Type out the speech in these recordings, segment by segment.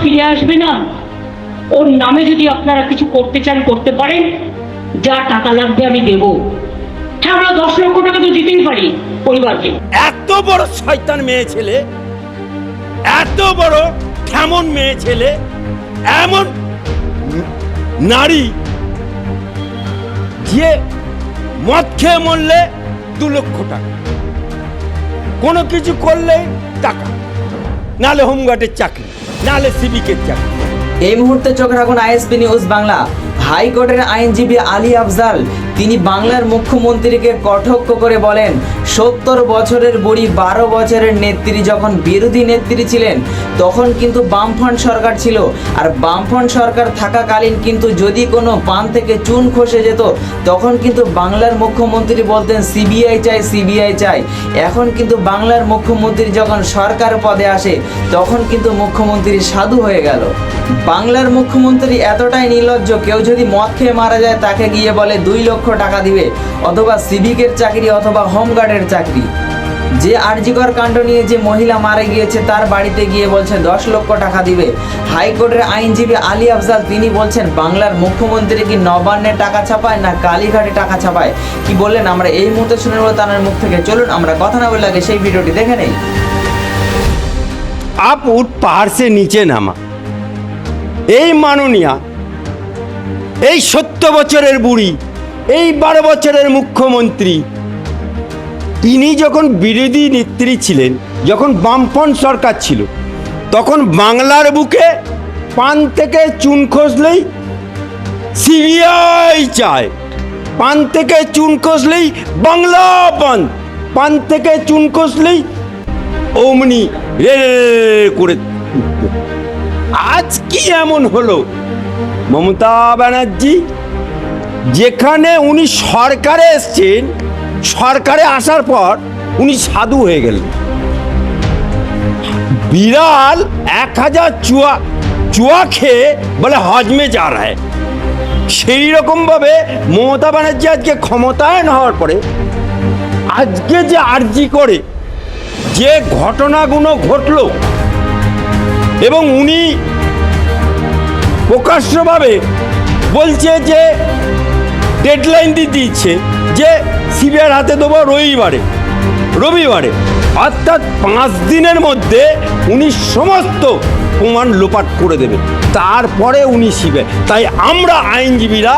ফিরে আসবে না। ওর নামে যদি আপনারা কিছু করতে চান, করতে পারেন। যা টাকা লাগবে আমি দেব। হ্যাঁ আমরা দশ লক্ষ টাকা তো দিতেই পারি পরিবারকে। এত বড় শয়তান মেয়ে ছেলে, এত বড় কেমন মেয়ে ছেলে, এমন নারী, যে মদ খেয়ে মরলে দু লক্ষ টাকা। কোনো কিছু করলে টাকা, নালে হোমগার্ডের চাকরি। নালে চাকরি এই মুহূর্তে চোখ রাখুন আইএসপি নিউজ বাংলা। হাইকোর্টের আইনজীবী আলী আফজাল তিনি বাংলার মুখ্যমন্ত্রীকে কটাক্ষ করে বলেন, সত্তর বছরের বুড়ি বারো বছরের নেত্রী যখন বিরোধী নেত্রী ছিলেন, তখন কিন্তু বামফ্রন্ট সরকার ছিল। আর বামফ্রন্ট সরকার থাকাকালীন কিন্তু যদি কোনো পান থেকে চুন খসে যেত, তখন কিন্তু বাংলার মুখ্যমন্ত্রী বলতেন, সিবিআই চাই সিবিআই চাই। এখন কিন্তু বাংলার মুখ্যমন্ত্রী যখন সরকার পদে আসে, তখন কিন্তু মুখ্যমন্ত্রী সাধু হয়ে গেল। বাংলার মুখ্যমন্ত্রী এতটাই নির্লজ্জ, কেউ যদি মদ খেয়ে মারা যায়, তাকে গিয়ে বলে, দুই লক্ষ টাকা দিবে, অথবা সিভিকের চাকরি অথবা হোমগার্ডের চাকরি। যে আর্জিকর কাণ্ড নিয়ে যে মহিলা মারা গিয়েছে, তার বাড়িতে গিয়ে বলছে দশ লক্ষ টাকা দিবে। হাইকোর্টের আইনজীবী আলী আফজাল, তিনি বলছেন, বাংলার মুখ্যমন্ত্রী কি নবান্নে টাকা ছাপায় না কালীঘাটে টাকা ছাপায়? কি বললেন? আমরা এই মুহূর্তে শুনে নেব তার মুখ থেকে। চলুন, আমরা কথা না বলে আগে সেই ভিডিওটি দেখে নেই। আপ উঠ পাহাড় সে নিচে নামা। এই মাননীয়া, এই সত্য বছরের বুড়ি এই বারো বছরের মুখ্যমন্ত্রী, তিনি যখন বিরোধী নেত্রী ছিলেন, যখন বামফ্রন্ট সরকার ছিল, তখন বাংলার বুকে পান থেকে চুন খসলেই সিবিআই চায়। পান থেকে চুন খসলেই বাংলা পান। পান থেকে চুন খসলেই অমনি রে করে আজ কি এমন হলো? মমতা ব্যানার্জি যেখানে উনি সরকারে এসছেন, সরকারে আসার পর উনি সাধু হয়ে গেলেন। বিড়াল এক হাজার চুয়া চুয়া খেয়ে বলে হজমে যা রায়। সেই রকমভাবে মমতা ব্যানার্জি আজকে ক্ষমতায়ন হওয়ার পরে, আজকে যে আর্জি করে, যে ঘটনাগুলো ঘটলো এবং উনি প্রকাশ্যভাবে বলছে যে ডেডলাইন দিয়ে দিচ্ছে যে সিবিআর হাতে দেবো রবিবারে রবিবারে। অর্থাৎ পাঁচ দিনের মধ্যে উনি সমস্ত প্রমাণ লোপাট করে দেবেন তারপরে উনি শিবে তাই আমরা আইনজীবীরা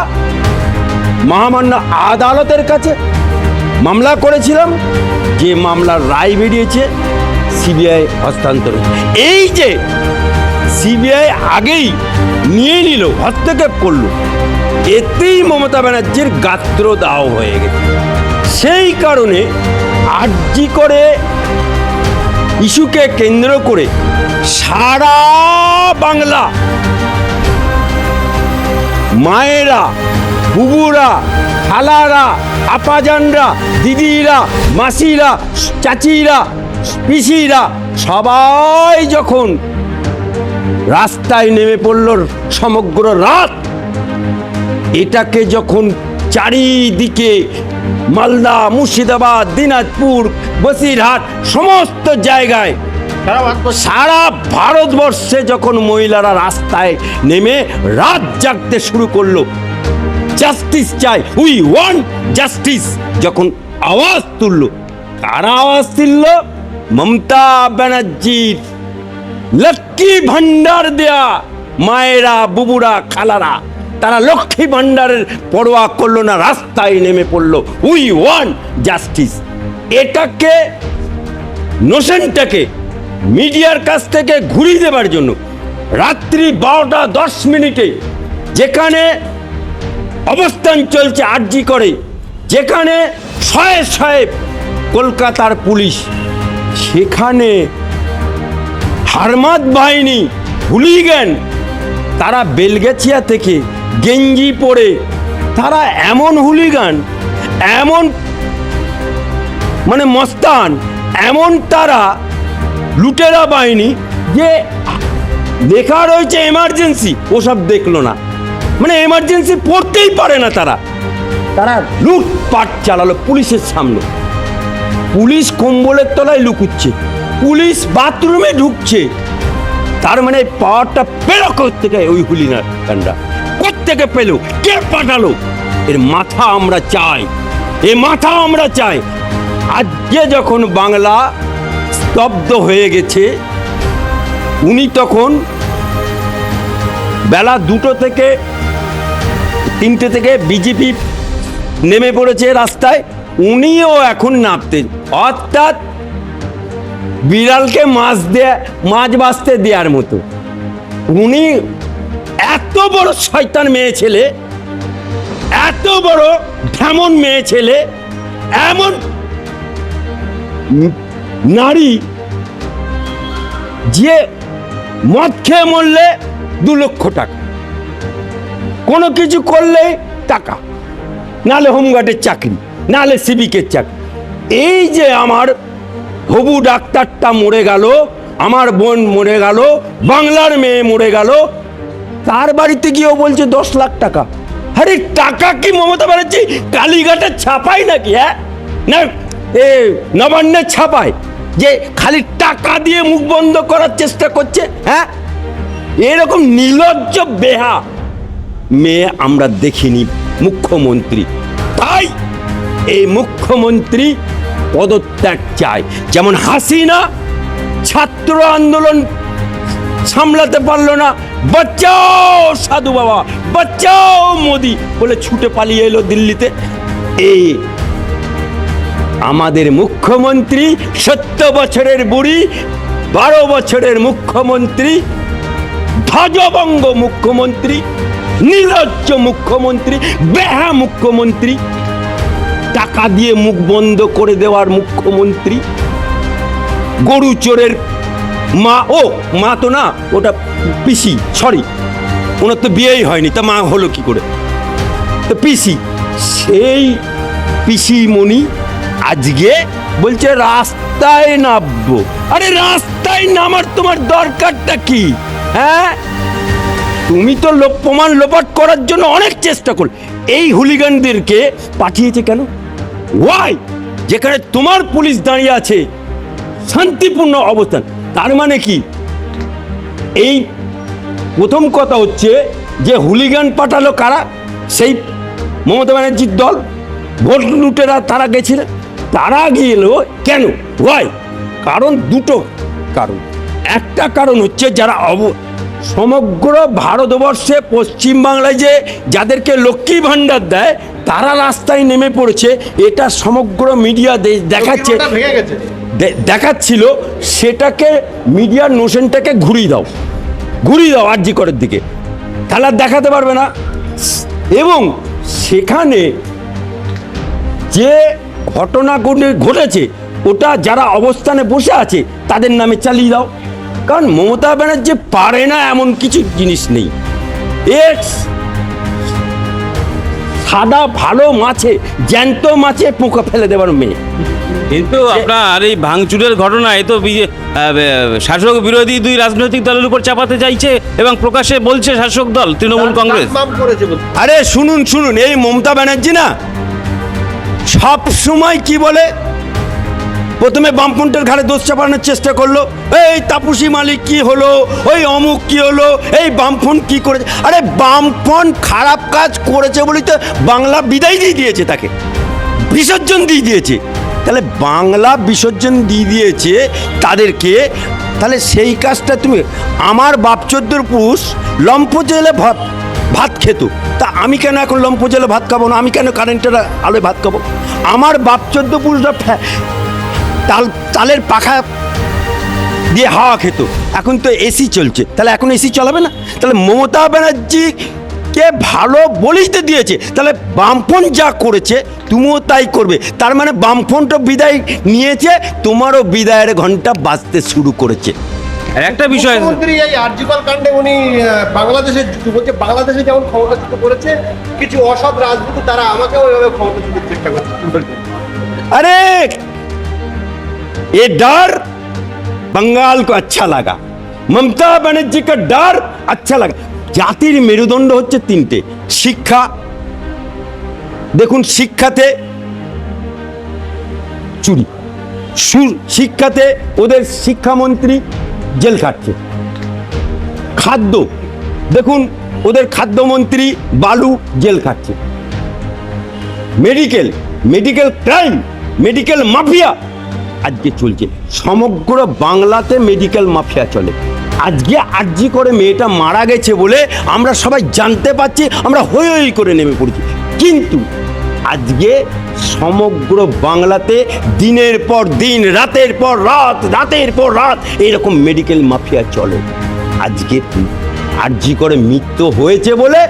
মহামান্য আদালতের কাছে মামলা করেছিলাম, যে মামলার রায় বেরিয়েছে, সিবিআই হস্তান্তর এই যে সিবিআই আগেই নিয়ে নিল, হস্তক্ষেপ করল। এতেই মমতা ব্যানার্জির গাত্র দাও হয়ে গেছে। সেই কারণে আর্জি করে ইস্যুকে কেন্দ্র করে সারা বাংলা মায়েরা, বুবুরা, খালারা, আপাজানরা, দিদিরা, মাসিরা, চাচিরা, পিসিরা সবাই যখন রাস্তায় নেমে পড়ল সমগ্র রাত। এটাকে যখন চারিদিকে মালদা মুর্শিদাবাদ দিনাজপুর বসিরহাট সমস্ত জায়গায় সারা ভারতবর্ষে। যখন মহিলারা রাস্তায় নেমে রাত জাগতে শুরু করল জাস্টিস চাই উই ওয়ান্ট জাস্টিস যখন আওয়াজ তুললো কারা আওয়াজ তুলল? মমতা ব্যানার্জির লক্ষ্মী ভান্ডার দেয়া মায়েরা, বুবুরা, খালারা। তারা লক্ষ্মী ভান্ডারের পরোয়া করল না, রাস্তায় নেমে পড়ল। উই ওয়ান জাস্টিস এটাকে নোশনটাকে মিডিয়ার কাছ থেকে ঘুরিয়ে দেবার জন্য রাত্রি বারোটা দশ মিনিটে যেখানে অবস্থান চলছে আর্জি করে, যেখানে শয়ে শয়ে কলকাতার পুলিশ, সেখানে হারমাত বাহিনী হুলিগ্যান তারা বেলগেছিয়া থেকে গেঞ্জি পরে, তারা এমন হুলিগান, এমন মানে মস্তান, এমন তারা লুটেরা বাহিনী যে লেখা রয়েছে এমার্জেন্সি ওসব দেখল না। মানে এমার্জেন্সি পড়তেই পারে না তারা। তারা লুটপাট চালালো পুলিশের সামনে। পুলিশ কম্বলের তলায় লুকুচ্ছে। পুলিশ বাথরুমে ঢুকছে। তার মানে পাওয়ারটা পেল থেকে ওই হুলিনার গানরা থেকে পেল? কে পাঠালো? এর মাথা আমরা চাই। এ মাথা আমরা চাই। আজকে যখন বাংলা স্তব্ধ হয়ে গেছে, উনি তখন বেলা দুটো থেকে তিনটে থেকে বিজেপি নেমে পড়েছে রাস্তায়। উনিও এখন নামতেন। অর্থাৎ বিড়ালকে মাছ দেয়া, মাছ বাঁচতে দেওয়ার মতো। উনি এত বড় শয়তান মেয়ে ছেলে, এত বড় ঢেমন মেয়ে ছেলে, এমন নারী যে মদ খেয়ে মরলে দু লক্ষ টাকা, কোনো কিছু করলে টাকা, নালে হোমগার্ডের চাকরি, নালে সিভিকের চাকরি। এই যে আমার হবু ডাক্তারটা মরে গেল, আমার বোন মরে গেল, বাংলার মেয়ে মরে গেল। তার বাড়িতে গিয়েও বলছে দশ লাখ টাকা। আরে টাকা কি মমতা ব্যানার্জি কালীঘাটের ছাপাই নাকি হ্যাঁ? না, এ নবান্নের ছাপায়, যে খালি টাকা দিয়ে মুখ বন্ধ করার চেষ্টা করছে হ্যাঁ? এরকম নির্লজ্জ বেহা মেয়ে আমরা দেখিনি, মুখ্যমন্ত্রী। তাই এই মুখ্যমন্ত্রী পদত্যাগ চায়। যেমন হাসিনা ছাত্র আন্দোলন সামলাতে পারল না। বাচ্চাও সাধু বাবা বাচ্চাও মোদি বলে ছুটে পালিয়ে এলো দিল্লিতে। এই আমাদের মুখ্যমন্ত্রী, সত্তর বছরের বুড়ি, বারো বছরের মুখ্যমন্ত্রী, ধ্বজবঙ্গ মুখ্যমন্ত্রী নির্লজ্জ মুখ্যমন্ত্রী, বেহা মুখ্যমন্ত্রী। টাকা দিয়ে মুখ বন্ধ করে দেওয়ার মুখ্যমন্ত্রী। গরু চোরের মা, ও, মা তো না, ওটা পিসি সরি ওনার তো বিয়েই হয়নি, তা মা হলো কি করে? তো পিসি, সেই পিসি মণি আজকে বলছে, রাস্তায় নামবো। আরে, রাস্তায় নামার তোমার দরকারটা কি? হ্যাঁ? তুমি তো প্রমাণ লোপাট করার জন্য অনেক চেষ্টা করো, এই হুলিগানদেরকে পাঠিয়েছে কেন? ওয়াই যেখানে তোমার পুলিশ দাঁড়িয়ে আছে, শান্তিপূর্ণ অবস্থান। তার মানে কি? এই প্রথম কথা হচ্ছে যে হুলিগান পাঠালো কারা? সেই মমতা ব্যানার্জির দল। ভোট লুটেরা তারা গেছিলেন তারা গেল কেন? ওয়াই কারণ দুটো কারণ। একটা কারণ হচ্ছে যারা অব সমগ্র ভারতবর্ষে পশ্চিমবাংলায় যে যাদেরকে লক্ষ্মী ভাণ্ডার দেয় তারা রাস্তায় নেমে পড়েছে। এটা সমগ্র মিডিয়া দেখাচ্ছে। দেখাচ্ছিল সেটাকে মিডিয়ার নোশনটাকে ঘুরিয়ে দাও। ঘুরিয়ে দাও আরজি করের দিকে। তাহলে আর দেখাতে পারবে না। এবং সেখানে যে ঘটনা ঘটে- ঘটেছে ওটা যারা অবস্থানে বসে আছে তাদের নামে চালিয়ে দাও। কারণ মমতা ব্যানার্জি পারে না এমন কিছু জিনিস নেই। এর সাদা ভালো মাছে জ্যান্ত মাছে পোকা ফেলে দেওয়ার মেয়ে। কিন্তু আপনার এই ভাঙচুরের ঘটনায় তো বি- শাসক বিরোধী দুই রাজনৈতিক দলের উপর চাপাতে চাইছে এবং প্রকাশ্যে বলছে শাসক দল তৃণমূল কংগ্রেস। আরে শুনুন শুনুন এই মমতা ব্যানার্জি না সব সময় কি বলে? প্রথমে বামপন্টের ঘাড়ে দোষ চাপানোর চেষ্টা করল। এই তাপুসি মালিক কি হলো? ওই অমুক কি হলো? এই বামফন কি করেছে? আরে বামফন খারাপ কাজ করেছে বলেই তো বাংলা বিদায় দিয়ে দিয়েছে তাকে। বিসর্জন দিয়ে দিয়েছে। তাহলে বাংলা বিসর্জন দিয়ে দিয়েছে তাদেরকে। তাহলে সেই কাজটা তুমি আমার বাপ চোদ্দোর পুরুষ লম্ফ জেলে ভাত ভাত খেত। তা আমি কেন এখন লম্প জেলে ভাত খাব না? আমি কেন কারেন্টের আলোয় ভাত খাব? আমার বাপ চোদ্দ পুরুষরা তাল তালের পাখা দিয়ে হাওয়া খেত। এখন তো এসি চলছে। তাহলে এখন এসি চলাবে না? তাহলে মমতা ব্যানার্জি কে ভালো বলেই তো দিয়েছে? তাহলে বামফ্রন্ট যা করেছে তুমিও তাই করবে। তার মানে বামফ্রন্টও বিদায় নিয়েছে তোমারও বিদায়ের ঘণ্টা বাজতে শুরু করেছে। আর একটা বিষয় মুখ্যমন্ত্রী এই আরজিকল কাণ্ডে উনি আহ, বাংলাদেশে বলছে বাংলাদেশে যেমন ক্ষমতাচ্যুত করেছে কিছু অসৎ রাজনীতি তারা আমাকেও ওইভাবে ক্ষমতাচ্যুতের চেষ্টা করছে। अरे ये डर बंगाल को अच्छा लगा মমতা ব্যানার্জি কা ডর আচ্ছা লাগা জাতির মেরুদণ্ড হচ্ছে তিনটে শিক্ষা দেখুন শিক্ষাতে চুরি সুর শিক্ষাতে ওদের শিক্ষামন্ত্রী জেল খাটছে খাদ্য দেখুন ওদের খাদ্যমন্ত্রী বালু জেল খাচ্ছে medical medical crime medical mafia আজকে চলছে। সমগ্র বাংলাতে মেডিকেল মাফিয়া চলে। আজকে আর্জি করে মেয়েটা মারা গেছে বলে আমরা সবাই জানতে পারছি, আমরা হই হই করে নেমে পড়ছি। কিন্তু আজকে সমগ্র বাংলাতে দিনের পর দিন, রাতের পর রাত, রাতের পর রাত এরকম মেডিকেল মাফিয়া চলে। আজকে আর্জি করে মৃত্যু হয়েছে বলে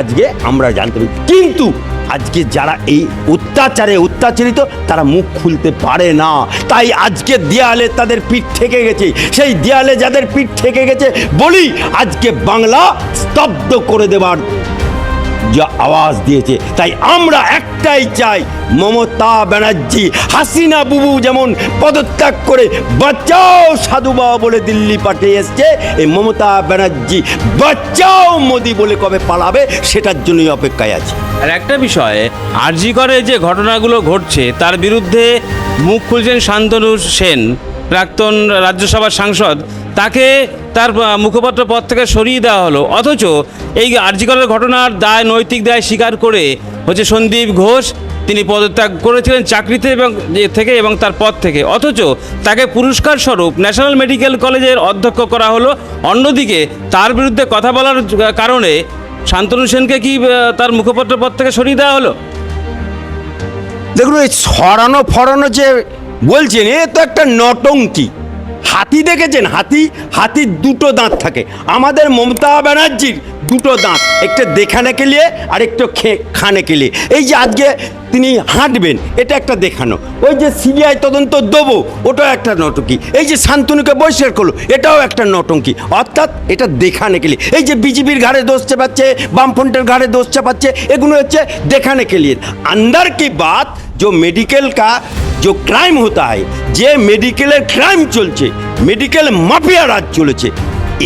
আজকে আমরা জানতে পারি কিন্তু আজকে যারা এই অত্যাচারে অত্যাচারিত, তারা মুখ খুলতে পারে না। তাই আজকে দেয়ালে তাদের পিঠ ঠেকে গেছে। সেই দেয়ালে যাদের পিঠ ঠেকে গেছে, বলি আজকে বাংলা স্তব্ধ করে দেবার যা আওয়াজ দিয়েছে। তাই আমরা একটাই চাই, মমতা ব্যানার্জি, হাসিনা বুবু যেমন পদত্যাগ করে বাঁচাও সাধু বাবা বলে দিল্লি পাঠিয়ে এসছে, এই মমতা ব্যানার্জি বাঁচাও মোদি বলে কবে পালাবে, সেটার জন্যই অপেক্ষায় আছে। আর একটা বিষয় আরজি করে যে ঘটনাগুলো ঘটছে, তার বিরুদ্ধে মুখ খুলছেন শান্তনু সেন, প্রাক্তন রাজ্যসভার সাংসদ, তাকে তার মুখপাত্র পদ থেকে সরিয়ে দেওয়া হলো। অথচ এই আরজিকরের ঘটনার দায়, নৈতিক দায় স্বীকার করে হচ্ছে সন্দীপ ঘোষ, তিনি পদত্যাগ করেছিলেন চাকরিতে এবং থেকে এবং তার পদ থেকে। অথচ তাকে পুরস্কার স্বরূপ ন্যাশনাল মেডিকেল কলেজের অধ্যক্ষ করা হলো। অন্যদিকে তার বিরুদ্ধে কথা বলার কারণে শান্তনু সেনকে কি তার মুখপাত্র পদ থেকে সরিয়ে দেওয়া হলো? দেখুন, এই ছড়ানো ফড়ানো যে বলছেন, এ তো একটা নটঙ্কি হাতি দেখেছেন হাতি হাতির দুটো দাঁত থাকে আমাদের মমতা ব্যানার্জির দুটো দাঁত একটা দেখানে কে লিয়ে আর একটু খে খানে কে লিয়ে এই যে আজকে তিনি হাঁটবেন এটা একটা দেখানো ওই যে সিবিআই তদন্ত দেবো ওটাও একটা নটঙ্কি এই যে শান্তনুকে বহিষ্কার করলো এটাও একটা নটঙ্কি অর্থাৎ এটা দেখানে কে লিয়ে এই যে বিজেপির ঘাড়ে দোষ চাপাচ্ছে বামফ্রন্টের ঘাড়ে দোষ চাপাচ্ছে এগুলো হচ্ছে দেখানে के लिए अंदर की बात जो मेडिकल का जो क्राइम होता है যে মেডিকেলের ক্রাইম চলছে মেডিকেল মাফিয়া রাজ চলেছে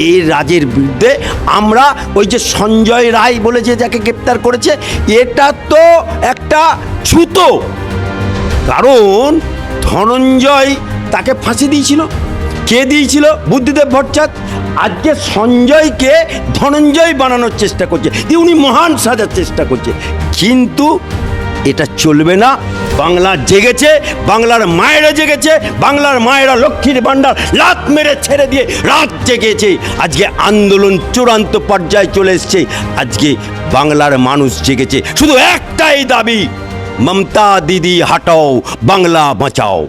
এই রাজের বিরুদ্ধে আমরা ওই যে সঞ্জয় রায় বলে যে যাকে গ্রেপ্তার করেছে এটা তো একটা ছুতো কারণ ধনঞ্জয় তাকে ফাঁসি দিয়েছিল কে দিয়েছিল বুদ্ধিদেব ভট্টাচার্য আজকে সঞ্জয়কে ধনঞ্জয় বানানোর চেষ্টা করছে দিয়ে উনি মহান সাজার চেষ্টা করছে কিন্তু এটা চলবে না। বাংলা জেগেছে, বাংলার মায়েরা জেগেছে, বাংলার মায়েরা লক্ষ্মীর ভাণ্ডার লাত মেরে ছেড়ে দিয়ে রাত জেগেছে। আজকে আন্দোলন চূড়ান্ত পর্যায়ে চলে এসছে। আজকে বাংলার মানুষ জেগেছে। শুধু একটাই দাবি, মমতা দিদি, হাটাও, বাংলা বাঁচাও।